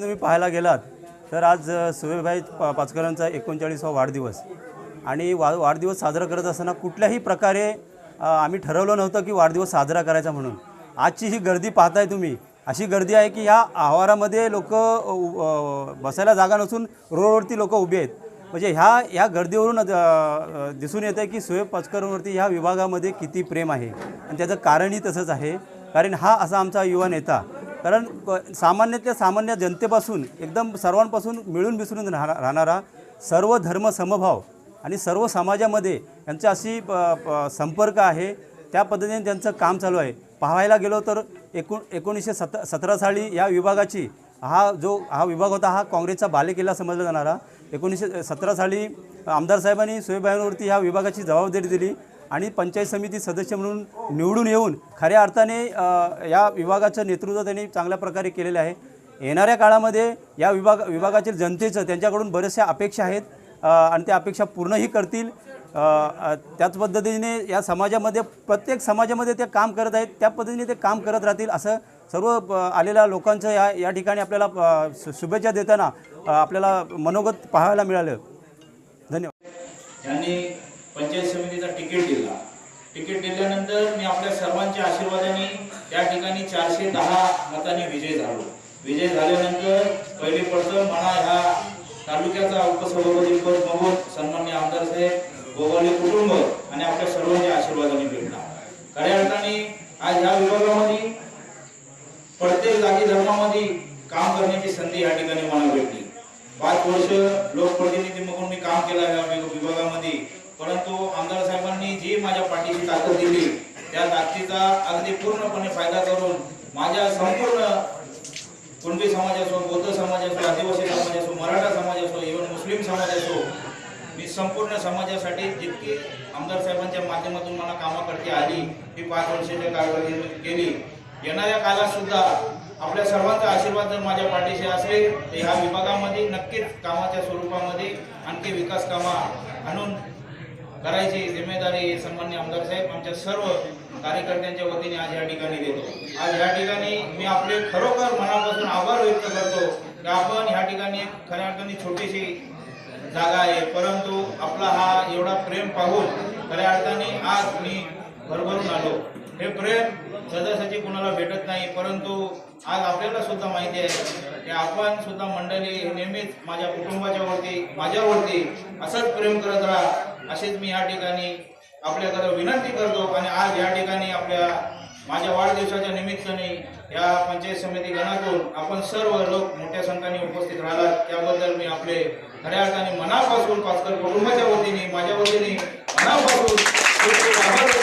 तुम्ही पाहायला गेलात तर आज सुबेभाई पा पाचकरांचा एकोणचाळीसवा वाढदिवस. आणि वा वाढदिवस साजरा करत असताना कुठल्याही प्रकारे आम्ही ठरवलं नव्हतं की वाढदिवस साजरा करायचा म्हणून. आजची ही गर्दी पाहताय तुम्ही. अशी गर्दी आहे की ह्या आवारामध्ये लोक बसायला जागा नसून रोडवरती लोक उभी आहेत. म्हणजे ह्या ह्या गर्दीवरून दिसून येतं आहे की सुहेब पाचकरांवरती ह्या विभागामध्ये किती प्रेम आहे. आणि त्याचं कारणही तसंच आहे. कारण हा असा आमचा युवा नेता कारण प- सामान्यातल्या सामान्य जनतेपासून एकदम सर्वांपासून मिळून मिसळून राहणा राहणारा सर्व धर्म समभाव आणि सर्व समाजामध्ये यांची अशी प- प- संपर्क आहे. त्या पद्धतीने त्यांचं काम चालू आहे. पाहायला गेलो तर एकूण एकोणीसशे सत सतरा साली या विभागाची हा जो हा विभाग होता हा काँग्रेसचा बालेकिल्ला समजला जाणारा. एकोणीसशे सतरा साली आमदार साहेबांनी सुहेबाईंवरती ह्या विभागाची जबाबदारी दिली. आणि पंचायत समिती सदस्य म्हणून निवडून येऊन खऱ्या अर्थाने या विभागाचं नेतृत्व त्यांनी चांगल्या प्रकारे केलेलं आहे. येणाऱ्या काळामध्ये या विभाग विभागातील जनतेचं त्यांच्याकडून बऱ्याचशा अपेक्षा आहेत आणि त्या अपेक्षा पूर्णही करतील. त्याच पद्धतीने या समाजामध्ये प्रत्येक समाजामध्ये ते काम करत आहेत त्या पद्धतीने ते काम करत राहतील असं सर्व आलेल्या लोकांचं या या ठिकाणी आपल्याला शुभेच्छा देताना आपल्याला मनोगत पाहायला मिळालं. धन्यवाद त्यांनी पंचायत समितीचा तिकीट दिला तिकीट दिल्यानंतर मी आपल्या सर्वांच्या आशीर्वादाने त्या ठिकाणी चारशे दहा मताने विजय झालो. विजय झाल्यानंतर पहिले पडतं मला ह्या तालुक्याचा उपसभापती पद बघून सन्मान्य आमदार साहेब गोवाले कुटुंब आणि आपल्या सर्वांच्या आशीर्वादाने भेटला. खऱ्या अर्थाने आज ह्या विभागामध्ये प्रत्येक जागी धर्मामध्ये काम करण्याची संधी या ठिकाणी मला भेटली. पाच वर्ष लोकप्रतिनिधी म्हणून मी काम केलं ह्या विभागामध्ये. परंतु आमदार साहेबांनी जी माझ्या पाठीची ताकद दिली त्या ताकदीचा अगदी पूर्णपणे फायदा करून माझ्या संपूर्ण कुणबी समाज असो बौद्ध समाज असो आदिवासी समाज असो मराठा समाज असो इव्हन मुस्लिम समाज असो मी संपूर्ण समाजासाठी जितकी आमदार साहेबांच्या माध्यमातून मला कामाकडे आली ती पाच वर्षाच्या कारकिर्दीत केली. येणाऱ्या काळात सुद्धा आपल्या सर्वांचा आशीर्वाद जर माझ्या पाठीशी असेल तर ह्या विभागामध्ये नक्कीच कामाच्या स्वरूपामध्ये आणखी विकास कामा आणून करायची जिम्मेदारी सन्मान्य आमदार साहेब आमच्या सर्व कार्यकर्त्यांच्या वतीने आज या ठिकाणी देतो. आज या ठिकाणी मी आपले खरोखर मनापासून आभार व्यक्त करतो की आपण ह्या ठिकाणी खऱ्या अर्थाने छोटीशी जागा आहे. परंतु आपला हा एवढा प्रेम पाहून खऱ्या अर्थाने आज मी भरभरून आलो. हे प्रेम कुणाला भेटत नाही परंतु आज आपल्याला सुद्धा माहिती आहे की आपण सुद्धा मंडळी नेहमीच माझ्या कुटुंबाच्या वरती माझ्यावरती असंच प्रेम करत राहा. असेच मी या ठिकाणी आपल्याकडं विनंती करतो आणि आज या ठिकाणी आपल्या माझ्या वाढदिवसाच्या निमित्ताने या पंचायत समिती गणातून आपण सर्व लोक मोठ्या संख्येने उपस्थित राहिलात त्याबद्दल मी आपले खऱ्या अर्थाने मनापासून पाचकर कुटुंबाच्या वतीने माझ्या वतीने मनापासून